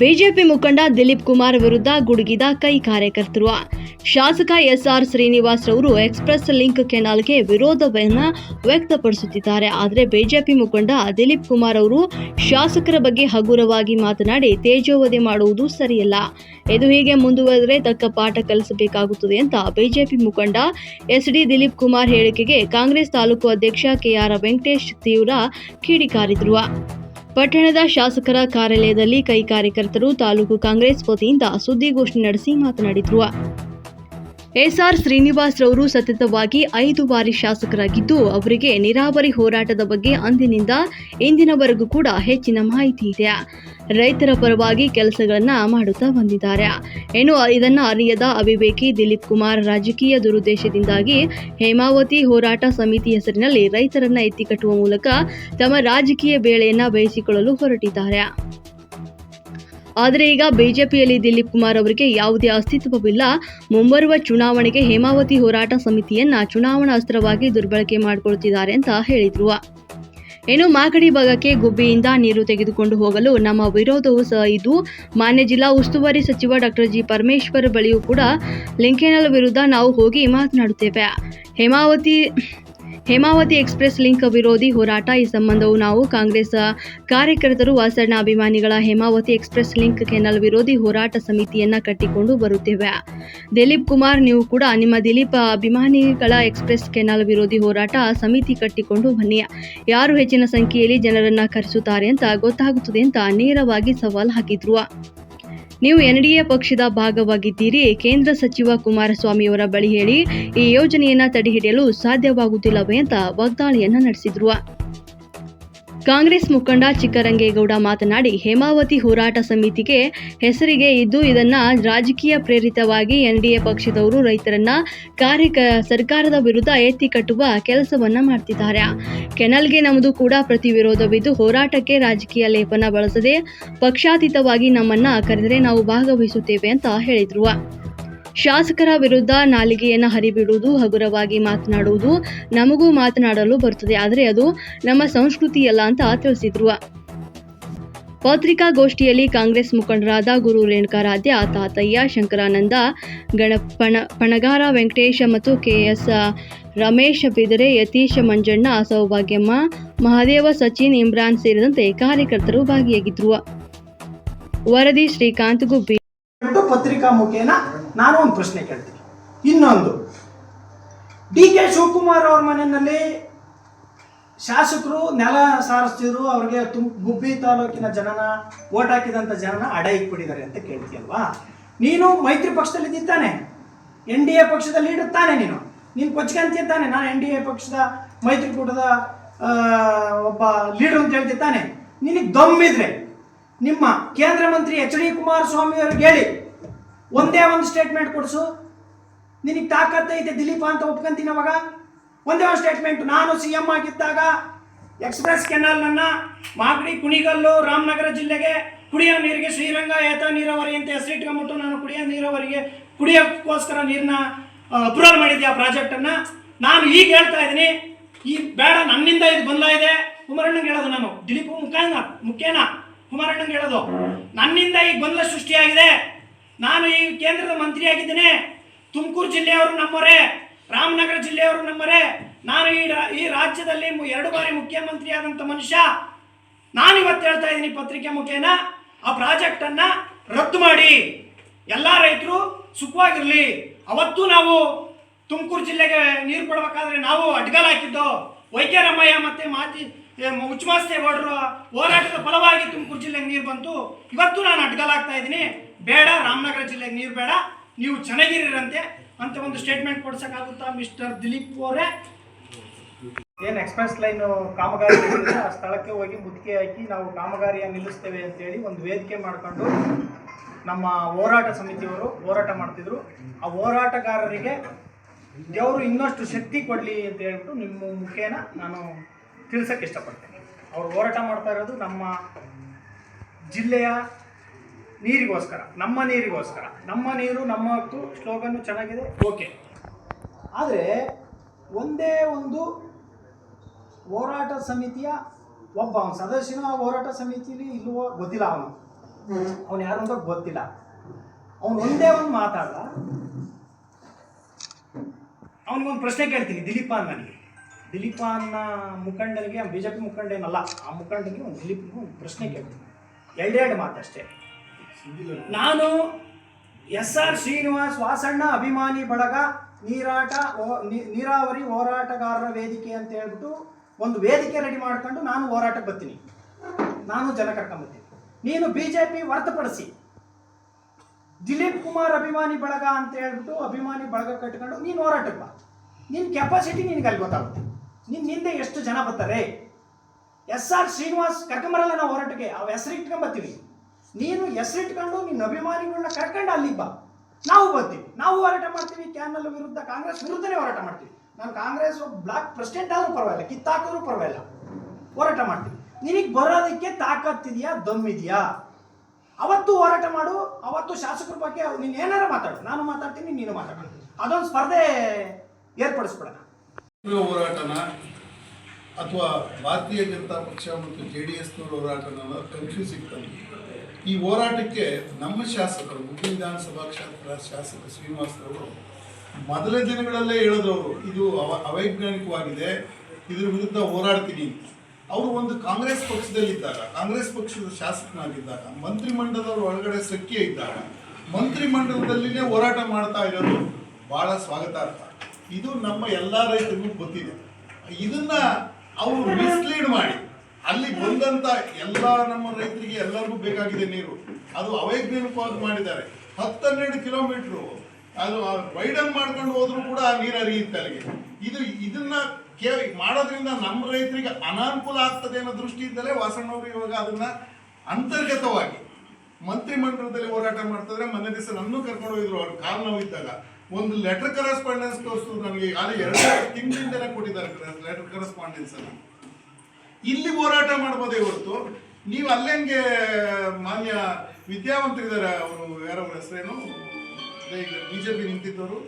BJP ಮುಖಂಡ ದಿಲೀಪ್ ಕುಮಾರ್ ವಿರುದ್ಧ ಗುಡುಗಿದ ಕೈ ಕಾರ್ಯಕರ್ತರು. ಶಾಸಕ ಎಸ್ಆರ್ ಶ್ರೀನಿವಾಸ್ ರವರು ಎಕ್ಸ್ಪ್ರೆಸ್ ಲಿಂಕ್ ಕೆನಾಲ್ಗೆ ವಿರೋಧವನ್ನು ವ್ಯಕ್ತಪಡಿಸುತ್ತಿದ್ದಾರೆ. ಆದರೆ ಬಿಜೆಪಿ ಮುಖಂಡ ದಿಲೀಪ್ ಕುಮಾರ್ ಅವರು ಶಾಸಕರ ಬಗ್ಗೆ ಹಗುರವಾಗಿ ಮಾತನಾಡಿ ತೇಜೋವಧೆ ಮಾಡುವುದು ಸರಿಯಲ್ಲ. ಇದು ಹೀಗೆ ಮುಂದುವರೆದರೆ ತಕ್ಕ ಪಾಠ ಕಲಿಸಬೇಕಾಗುತ್ತದೆ ಅಂತ ಬಿಜೆಪಿ ಮುಖಂಡ ಎಸ್ ಡಿ ದಿಲೀಪ್ ಕುಮಾರ್ ಹೇಳಿಕೆಗೆ ಕಾಂಗ್ರೆಸ್ ತಾಲೂಕು ಅಧ್ಯಕ್ಷ ಕೆಆರ್ ವೆಂಕಟೇಶ್ ತೀವ್ರ ಕಿಡಿಕಾರಿದ್ರು. ಪಟ್ಟಣದ ಶಾಸಕರ ಕಾರ್ಯಾಲಯದಲ್ಲಿ ಕೈ ಕಾರ್ಯಕರ್ತರು ತಾಲೂಕು ಕಾಂಗ್ರೆಸ್ ವತಿಯಿಂದ ಸುದ್ದಿಗೋಷ್ಠಿ ನಡೆಸಿ ಮಾತನಾಡಿದ್ರು ಎಸ್ಆರ್ ಶ್ರೀನಿವಾಸ್ ರವರು ಸತತವಾಗಿ ಐದು ಬಾರಿ ಶಾಸಕರಾಗಿದ್ದು, ಅವರಿಗೆ ನೀರಾವರಿ ಹೋರಾಟದ ಬಗ್ಗೆ ಅಂದಿನಿಂದ ಇಂದಿನವರೆಗೂ ಕೂಡ ಹೆಚ್ಚಿನ ಮಾಹಿತಿ ಇದೆ. ರೈತರ ಪರವಾಗಿ ಕೆಲಸಗಳನ್ನ ಮಾಡುತ್ತಾ ಬಂದಿದ್ದಾರೆ. ಏನು ಇದನ್ನು ಅರಿಯದ ಅವಿವೇಕಿ, ದಿಲೀಪ್ ಕುಮಾರ್ ರಾಜಕೀಯ ದುರುದ್ದೇಶದಿಂದಾಗಿ ಹೇಮಾವತಿ ಹೋರಾಟ ಸಮಿತಿ ಹೆಸರಿನಲ್ಲಿ ರೈತರನ್ನ ಎತ್ತಿಕಟ್ಟುವ ಮೂಲಕ ತಮ್ಮ ರಾಜಕೀಯ ಬೇಳೆಯನ್ನ ಬಯಸಿಕೊಳ್ಳಲು ಹೊರಟಿದ್ದಾರೆ. ಆದರೆ ಈಗ ಬಿಜೆಪಿಯಲ್ಲಿ ದಿಲೀಪ್ ಕುಮಾರ್ ಅವರಿಗೆ ಯಾವುದೇ ಅಸ್ತಿತ್ವವಿಲ್ಲ. ಮುಂಬರುವ ಚುನಾವಣೆಗೆ ಹೇಮಾವತಿ ಹೋರಾಟ ಸಮಿತಿಯನ್ನ ಚುನಾವಣಾ ಅಸ್ತ್ರವಾಗಿ ದುರ್ಬಳಕೆ ಮಾಡಿಕೊಳ್ತಿದ್ದಾರೆ ಅಂತ ಹೇಳಿದ್ರು. ಇನ್ನು ಮಾಗಡಿ ಭಾಗಕ್ಕೆ ಗುಬ್ಬಿಯಿಂದ ನೀರು ತೆಗೆದುಕೊಂಡು ಹೋಗಲು ನಮ್ಮ ವಿರೋಧವೂ ಸಹ ಇದು ಮಾನ್ಯ ಜಿಲ್ಲಾ ಉಸ್ತುವಾರಿ ಸಚಿವ ಡಾಕ್ಟರ್ ಜಿ ಪರಮೇಶ್ವರ್ ಬಳಿಯೂ ಕೂಡ ಲಿಂಕೇನಲ್ ವಿರುದ್ಧ ನಾವು ಹೋಗಿ ಮಾತನಾಡುತ್ತೇವೆ. ಹೇಮಾವತಿ ಹೇಮಾವತಿ ಎಕ್ಸ್ಪ್ರೆಸ್ ಲಿಂಕ್ ವಿರೋಧಿ ಹೋರಾಟ. ಈ ಸಂಬಂಧವು ನಾವು ಕಾಂಗ್ರೆಸ್ ಕಾರ್ಯಕರ್ತರು, ವಾಸಣ್ಣ ಅಭಿಮಾನಿಗಳ ಹೇಮಾವತಿ ಎಕ್ಸ್ಪ್ರೆಸ್ ಲಿಂಕ್ ಕೆನಲ್ ವಿರೋಧಿ ಹೋರಾಟ ಸಮಿತಿಯನ್ನ ಕಟ್ಟಿಕೊಂಡು ಬರುತ್ತೇವೆ. ದಿಲೀಪ್ ಕುಮಾರ್, ನೀವು ಕೂಡ ನಿಮ್ಮ ದಿಲೀಪ್ ಅಭಿಮಾನಿಗಳ ಎಕ್ಸ್ಪ್ರೆಸ್ ಕೆನಲ್ ವಿರೋಧಿ ಹೋರಾಟ ಸಮಿತಿ ಕಟ್ಟಿಕೊಂಡು ಬನ್ನಿ. ಯಾರು ಹೆಚ್ಚಿನ ಸಂಖ್ಯೆಯಲ್ಲಿ ಜನರನ್ನ ಕರೆಸುತ್ತಾರೆ ಅಂತ ಗೊತ್ತಾಗುತ್ತದೆ ಅಂತ ನೇರವಾಗಿ ಸವಾಲ್ ಹಾಕಿದ್ರು. ನೀವು ಎನ್ಡಿಎ ಪಕ್ಷದ ಭಾಗವಾಗಿದ್ದೀರಿ, ಕೇಂದ್ರ ಸಚಿವ ಕುಮಾರಸ್ವಾಮಿಯವರ ಬಳಿ ಹೇಳಿ, ಈ ಯೋಜನೆಯನ್ನ ತಡೆಹಿಡಿಯಲು ಸಾಧ್ಯವಾಗುತ್ತಿಲ್ಲವೇ ಅಂತ ವಾಗ್ದಾಳಿಯನ್ನ ನಡೆಸಿದ್ರು. ಕಾಂಗ್ರೆಸ್ ಮುಖಂಡ ಚಿಕ್ಕರಂಗೇಗೌಡ ಮಾತನಾಡಿ, ಹೇಮಾವತಿ ಹೋರಾಟ ಸಮಿತಿಗೆ ಹೆಸರಿಗೆ ಇದ್ದು ಇದನ್ನ ರಾಜಕೀಯ ಪ್ರೇರಿತವಾಗಿ ಎನ್ಡಿಎ ಪಕ್ಷದವರು ರೈತರನ್ನ ಕಾರ್ಯ ಸರ್ಕಾರದ ವಿರುದ್ಧ ಎತ್ತಿ ಕಟ್ಟುವ ಕೆಲಸವನ್ನ ಮಾಡ್ತಿದ್ದಾರೆ. ಕೆನಲ್ಗೆ ನಮ್ಮದು ಕೂಡ ಪ್ರತಿವಿರೋಧವಿದ್ದು ಹೋರಾಟಕ್ಕೆ ರಾಜಕೀಯ ಲೇಪನ ಬಳಸದೆ ಪಕ್ಷಾತೀತವಾಗಿ ನಮ್ಮನ್ನ ಕರೆದರೆ ನಾವು ಭಾಗವಹಿಸುತ್ತೇವೆ ಅಂತ ಹೇಳಿದ್ರು. ಶಾಸಕರ ವಿರುದ್ಧ ನಾಲಿಗೆಯನ್ನು ಹರಿಬಿಡುವುದು, ಹಗುರವಾಗಿ ಮಾತನಾಡುವುದು ನಮಗೂ ಮಾತನಾಡಲು ಬರುತ್ತದೆ. ಆದರೆ ಅದು ನಮ್ಮ ಸಂಸ್ಕೃತಿಯಲ್ಲ ಅಂತ ತಿಳಿಸಿದ್ರು. ಪತ್ರಿಕಾಗೋಷ್ಠಿಯಲ್ಲಿ ಕಾಂಗ್ರೆಸ್ ಮುಖಂಡರಾದ ಗುರು ರೇಣುಕಾರಾಧ್ಯ, ತಾತಯ್ಯ, ಶಂಕರಾನಂದ, ಗಣಪಣ, ಪಣಗಾರ ವೆಂಕಟೇಶ ಮತ್ತು ಕೆಎಸ್, ರಮೇಶ್ ಬಿದರೆ, ಯತೀಶ್ ಮಂಜಣ್ಣ ಸೌಭಾಗ್ಯಮ್ಮ ಮಹಾದೇವ ಸಚಿನ್, ಇಮ್ರಾನ್ ಸೇರಿದಂತೆ ಕಾರ್ಯಕರ್ತರು ಭಾಗಿಯಾಗಿದ್ದರು ವರದಿ ಶ್ರೀಕಾಂತ್ ಗುಬ್ಬಿ ಪತ್ರಿಕಾ ಮುಖೇನ ನಾನು ಒಂದು ಪ್ರಶ್ನೆ ಕೇಳ್ತೀನಿ. ಇನ್ನೊಂದು. ಡಿ ಕೆ ಶಿವಕುಮಾರ್ ಅವ್ರ ಮನೆಯಲ್ಲಿ ಶಾಸಕರು, ನೆಲ ಸಾರಿಸ್ತಿದ್ರು ಅವ್ರಿಗೆ ತುಮ್ ಗುಬ್ಬಿ ತಾಲೂಕಿನ ಜನನ, ಓಟ್ ಹಾಕಿದಂಥ ಜನನ ಅಡ ಇಟ್ಬಿಟ್ಟಿದ್ದಾರೆ ಅಂತ ಕೇಳ್ತೀಯಲ್ವಾ? ನೀನು ಮೈತ್ರಿ ಪಕ್ಷದಲ್ಲಿ ಇದ್ದಾನೆ. ಎನ್ ಡಿ ಎ ಪಕ್ಷದಲ್ಲಿ ಇಡುತ್ತಾನೆ ನೀನು. ನೀನು ಕೊಚ್ಕೊಂತಿದ್ದಾನೆ ನಾನು ಎನ್ ಡಿ ಎ ಪಕ್ಷದ ಮೈತ್ರಿಕೂಟದ ಒಬ್ಬ ಲೀಡರ್ ಅಂತ ಹೇಳ್ತಿದ್ದಾನೆ. ನಿನಗೆ ದಮ್ಮಿದ್ರೆ ನಿಮ್ಮ ಕೇಂದ್ರ ಮಂತ್ರಿ ಎಚ್ ಡಿ ಕುಮಾರಸ್ವಾಮಿ ಅವ್ರಿಗೆ ಹೇಳಿ. ಒಂದೇ ಒಂದು ಸ್ಟೇಟ್ಮೆಂಟ್ ಕೊಡಿಸು. ನಿನಗೆ ತಾಕತ್ತೈತೆ ದಿಲೀಪ ಅಂತ ಒಪ್ಕೊಂತೀನಿ ಅವಾಗ. ಒಂದೇ ಒಂದು ಸ್ಟೇಟ್ಮೆಂಟ್ ನಾನು ಸಿ ಎಂ ಆಗಿದ್ದಾಗ ಎಕ್ಸ್ಪ್ರೆಸ್ ಕೆನಾಲ್ನನ್ನ ಮಾಗಡಿ, ಕುಣಿಗಲ್ಲು, ರಾಮನಗರ ಜಿಲ್ಲೆಗೆ ಕುಡಿಯೋ ನೀರಿಗೆ ಶ್ರೀರಂಗ ಏತ ನೀರಾವರಿ ಅಂತ ಹೆಸರಿಟ್ಕೊಂಬಿಟ್ಟು ನಾನು ಕುಡಿಯೋ ನೀರಾವರಿಗೆ ಕುಡಿಯೋಕ್ಕೋಸ್ಕರ ನೀರನ್ನ ಅಪ್ರೂವಲ್ ಮಾಡಿದ್ದೆ ಆ ಪ್ರಾಜೆಕ್ಟನ್ನು ನಾನು ಈಗ ಹೇಳ್ತಾ ಇದ್ದೀನಿ, ಈ ಬೇಡ, ನನ್ನಿಂದ ಇದು ಬಂದ ಇದೆ. ಕುಮಾರಣ್ಣಂಗೆ ಹೇಳೋದು ನಾನು. ದಿಲೀಪ್ ಮುಖೇನ ಮುಖ್ಯನ ಕುಮಾರಣ್ಣಂಗೆ ಹೇಳೋದು. ನನ್ನಿಂದ ಈಗ ಗೊಂದಲ ಸೃಷ್ಟಿಯಾಗಿದೆ. ಕೇಂದ್ರದ ಮಂತ್ರಿ ಆಗಿದ್ದೇನೆ. ತುಮಕೂರು ಜಿಲ್ಲೆಯವರು ನಮ್ಮವರೇ, ರಾಮನಗರ ಜಿಲ್ಲೆಯವರು ನಮ್ಮರೇ ನಾನು ಈ ಈ ರಾಜ್ಯದಲ್ಲಿ ಎರಡು ಬಾರಿ ಮುಖ್ಯಮಂತ್ರಿ ಆದಂಥ ಮನುಷ್ಯ. ನಾನು ಇವತ್ತು ಹೇಳ್ತಾ ಇದ್ದೀನಿ ಪತ್ರಿಕೆ ಮುಖೇನ. ಆ ಪ್ರಾಜೆಕ್ಟನ್ನು ರದ್ದು ಮಾಡಿ. ಎಲ್ಲ ರೈತರು ಸುಖವಾಗಿರಲಿ. ಅವತ್ತು ನಾವು ತುಮಕೂರು ಜಿಲ್ಲೆಗೆ ನೀರು ಕೊಡಬೇಕಾದ್ರೆ ನಾವು ಅಡ್ಗಲ್ ಹಾಕಿದ್ದು ವೈದ್ಯರಮಯ್ಯ ಮತ್ತು ಮಾತಿ ಮುಚ್ಚಮಾಸ್ತೇಗೌಡರು ಹೋರಾಟದ ಫಲವಾಗಿ ತುಮಕೂರು ಜಿಲ್ಲೆಗೆ ನೀರು ಬಂತು. ಇವತ್ತು ನಾನು ಅಡ್ಗಲ್ ಆಗ್ತಾ ಇದ್ದೀನಿ. ಬೇಡ, ರಾಮನಗರ ಜಿಲ್ಲೆಗೆ ನೀರು ಬೇಡ, ನೀವು ಚೆನ್ನಾಗಿರಂತೆ ಅಂತ ಒಂದು ಸ್ಟೇಟ್ಮೆಂಟ್ ಕೊಡ್ಸೋಕ್ಕಾಗುತ್ತಾ ಮಿಸ್ಟರ್ ದಿಲೀಪ್ ಅವರೇ? ಏನು ಎಕ್ಸ್ಪ್ರೆಸ್ ಲೈನ್ ಕಾಮಗಾರಿ ಆ ಸ್ಥಳಕ್ಕೆ ಹೋಗಿ ಮುತ್ತಿಗೆ ಹಾಕಿ ನಾವು ಕಾಮಗಾರಿಯ ನಿಲ್ಲಿಸ್ತೇವೆ ಅಂತೇಳಿ ಒಂದು ವೇದಿಕೆ ಮಾಡಿಕೊಂಡು ನಮ್ಮ ಹೋರಾಟ ಸಮಿತಿಯವರು ಹೋರಾಟ ಮಾಡ್ತಿದ್ರು. ಆ ಹೋರಾಟಗಾರರಿಗೆ ದೇವರು ಇನ್ನಷ್ಟು ಶಕ್ತಿ ಕೊಡಲಿ ಅಂತ ಹೇಳ್ಬಿಟ್ಟು ನಿಮ್ಮ ಮುಖೇನ ನಾನು ತಿಳಿಸೋಕ್ಕೆ ಇಷ್ಟಪಡ್ತೇನೆ. ಅವರು ಹೋರಾಟ ಮಾಡ್ತಾ ಇರೋದು ನಮ್ಮ ಜಿಲ್ಲೆಯ ನೀರಿಗೋಸ್ಕರ, ನಮ್ಮ ನೀರಿಗೋಸ್ಕರ. ನಮ್ಮ ನೀರು, ನಮ್ಮ ಹಕ್ಕು ಸ್ಲೋಗನ್ನು ಚೆನ್ನಾಗಿದೆ. ಓಕೆ. ಆದರೆ ಒಂದೇ ಒಂದು ಹೋರಾಟ ಸಮಿತಿಯ ಒಬ್ಬ ಸದಸ್ಯನ ಹೋರಾಟ ಸಮಿತಿಲಿ ಇಲ್ವೋ ಗೊತ್ತಿಲ್ಲ ಅವನು. ಅವನು ಯಾರು ಅಂತ ಗೊತ್ತಿಲ್ಲ. ಅವನು ಒಂದೇ ಒಂದು ಮಾತಾಡ್ದ. ಅವನಿಗೊಂದು ಪ್ರಶ್ನೆ ಕೇಳ್ತೀನಿ ದಿಲೀಪ ನನಗೆ ದಿಲೀಪ ಅನ್ನ ಮುಖಂಡನಿಗೆ ಬಿ ಜೆ ಪಿ ಮುಖಂಡ ಏನಲ್ಲ ಆ ಮುಖಂಡನಿಗೆ ಒಂದು ದಿಲೀಪ್ಗೆ ಒಂದು ಪ್ರಶ್ನೆ ಕೇಳ್ತೀನಿ. ಎರಡೆರಡು ಮಾತಷ್ಟೇ. ನಾನು ಎಸ್ ಆರ್ ಶ್ರೀನಿವಾಸ್ ವಾಸಣ್ಣ ಅಭಿಮಾನಿ ಬಳಗ ನೀರಾಟ ನೀರಾವರಿ ಹೋರಾಟಗಾರರ ವೇದಿಕೆ ಅಂತ ಹೇಳ್ಬಿಟ್ಟು ಒಂದು ವೇದಿಕೆ ರೆಡಿ ಮಾಡ್ಕೊಂಡು ನಾನು ಹೋರಾಟಕ್ಕೆ ಬರ್ತೀನಿ. ನಾನು ಜನ ಕರ್ಕೊಂಬರ್ತೀನಿ ನೀನು ಬಿ ಜೆ ಪಿ ಹೊರತುಪಡಿಸಿ. ದಿಲೀಪ್ ಕುಮಾರ್ ಅಭಿಮಾನಿ ಬಳಗ ಅಂತ ಹೇಳ್ಬಿಟ್ಟು ಅಭಿಮಾನಿ ಬಳಗ ಕಟ್ಕೊಂಡು ನೀನು ಹೋರಾಟಕ್ಕೆ ಬಾ. ನಿನ್ನ ಕೆಪಾಸಿಟಿ ನಿನ್ಗೆ ಅಲ್ಲಿ ಗೊತ್ತಾಗುತ್ತೆ. ನಿನ್ನ ಹಿಂದೆ ಎಷ್ಟು ಜನ ಬರ್ತಾರೆ? ಎಸ್ ಆರ್ ಶ್ರೀನಿವಾಸ್ ಕರ್ಕೊಂಬರಲ್ಲ ನಾವು ಹೋರಾಟಕ್ಕೆ. ಅವ್ ಹೆಸರು ಇಟ್ಕೊಂಬರ್ತೀವಿ ನೀನು ಹೆಸರಿಟ್ಕೊಂಡು ನಿನ್ನ ಅಭಿಮಾನಿಗಳನ್ನ ಕರ್ಕೊಂಡು ಅಲ್ಲಿ ಬಾ. ನಾವು ಬರ್ತೀವಿ. ನಾವು ಹೋರಾಟ ಮಾಡ್ತೀವಿ. ಕ್ಯಾನಲ್ ವಿರುದ್ಧ ಕಾಂಗ್ರೆಸ್ ವಿರುದ್ಧನೇ ಹೋರಾಟ ಮಾಡ್ತೀವಿ. ನಾನು ಕಾಂಗ್ರೆಸ್ ಬ್ಲಾಕ್ ಪ್ರೆಸಿಡೆಂಟ್ ಆದರೂ ಪರವಾಗಿಲ್ಲ, ಕಿತ್ತಾಕಿದ್ರೂ ಪರವಾಗಿಲ್ಲ. ಹೋರಾಟ ಮಾಡ್ತೀವಿ. ನಿನಗೆ ಬರೋದಕ್ಕೆ ತಾಕತ್ತಿದೆಯಾ ದಮ್ಮಿದೆಯಾ ಅವತ್ತು ಹೋರಾಟ ಮಾಡು, ಅವತ್ತು ಶಾಸಕರ ಬಗ್ಗೆ ನೀನು ಏನಾರು ಮಾತಾಡು. ನಾನು ಮಾತಾಡ್ತೀನಿ, ನೀನು ಮಾತಾಡು. ಅದೊಂದು ಸ್ಪರ್ಧೆ ಏರ್ಪಡಿಸ್ಬಿಡೋಣ. ಹೋರಾಟನ ಅಥವಾ ಭಾರತೀಯ ಜನತಾ ಪಕ್ಷ ಮತ್ತು ಜೆ ಡಿ ಎಸ್ನವ್ರ ಹೋರಾಟನ ಕನ್ಫ್ಯೂಸ್ ಈ ಹೋರಾಟಕ್ಕೆ ನಮ್ಮ ಶಾಸಕರು ಹುಬ್ಬಳ್ಳಿ ವಿಧಾನಸಭಾ ಕ್ಷೇತ್ರ ಶಾಸಕ ಶ್ರೀನಿವಾಸ್ ಅವರು ಮೊದಲ ದಿನಗಳಲ್ಲೇ ಹೇಳಿದವರು, ಇದು ಅವ, ಅವೈಜ್ಞಾನಿಕವಾಗಿದೆ, ಇದ್ರ ವಿರುದ್ಧ ಹೋರಾಡ್ತೀನಿ. ಅವರು ಒಂದು ಕಾಂಗ್ರೆಸ್ ಪಕ್ಷದಲ್ಲಿದ್ದಾಗ, ಕಾಂಗ್ರೆಸ್ ಪಕ್ಷದ ಶಾಸಕನಾಗಿದ್ದಾಗ ಮಂತ್ರಿಮಂಡಲದವ್ರ ಒಳಗಡೆ ಸಖ್ಯ ಇದ್ದಾಗ ಮಂತ್ರಿಮಂಡಲದಲ್ಲಿನೇ ಹೋರಾಟ ಮಾಡ್ತಾ ಇರೋದು ಬಹಳ ಸ್ವಾಗತಾರ್ಹ. ಇದು ನಮ್ಮ ಎಲ್ಲ ರೈತರಿಗೂ ಗೊತ್ತಿದೆ. ಇದನ್ನ ಅವರು ಮಿಸ್ಲೀಡ್ ಮಾಡಿ. ಅಲ್ಲಿ ಬಂದಂತ ಎಲ್ಲ ನಮ್ಮ ರೈತರಿಗೆ ಎಲ್ಲರಿಗೂ ಬೇಕಾಗಿದೆ ನೀರು. ಅದು ಅವೈಜ್ಞಾನಿಕವಾಗಿ ಮಾಡಿದ್ದಾರೆ. ಹತ್ತೆರಡು ಕಿಲೋಮೀಟ್ರು ಅದು ವೈಡನ್ ಮಾಡ್ಕೊಂಡು ಹೋದ್ರು ಕೂಡ ಆ ನೀರು ಹರಿಯುತ್ತೆ ಅಲ್ಲಿಗೆ. ಇದು ಇದನ್ನ ಕೇ ಮಾಡೋದ್ರಿಂದ ನಮ್ಮ ರೈತರಿಗೆ ಅನಾನುಕೂಲ ಆಗ್ತದೆ ಅನ್ನೋ ದೃಷ್ಟಿಯಿಂದಲೇ ವಾಸಣ್ಣವರು ಇವಾಗ ಅದನ್ನ ಅಂತರ್ಗತವಾಗಿ ಮಂತ್ರಿಮಂಡಲದಲ್ಲಿ ಹೋರಾಟ ಮಾಡ್ತಿದ್ರೆ ಮೊನ್ನೆ ದಿವಸ ನನ್ನೂ ಕರ್ಕೊಂಡು ಹೋಗಿದ್ರು ಅವ್ರ. ಕಾಲ್ ನೋವು ಇದ್ದಾಗ. ಒಂದು ಲೆಟರ್ ಕರೆಸ್ಪಾಂಡೆನ್ಸ್ ತೋರಿಸಿದ್ರು ನನಗೆ. ಅಲ್ಲಿ ಎರಡು ತಿಂಗಳಿಂದಲೇ ಕೊಟ್ಟಿದ್ದಾರೆ ಲೆಟರ್ ಕರೆಸ್ಪಾಂಡೆನ್ಸ್ ಅನ್ನು ಇಲ್ಲಿ ಹೋರಾಟ ಮಾಡ್ಬೋದೇ ಹೊರತು. ನೀವು ಅಲ್ಲೇಂಗೆ ಮಾನ್ಯ ವಿದ್ಯಾವಂತರಿದ್ದಾರೆ ಅವರು ಯಾರವ್ರ ಹೆಸರೇನು? ಬಿಜೆಪಿ ನಿಂತಿದ್ದವರು.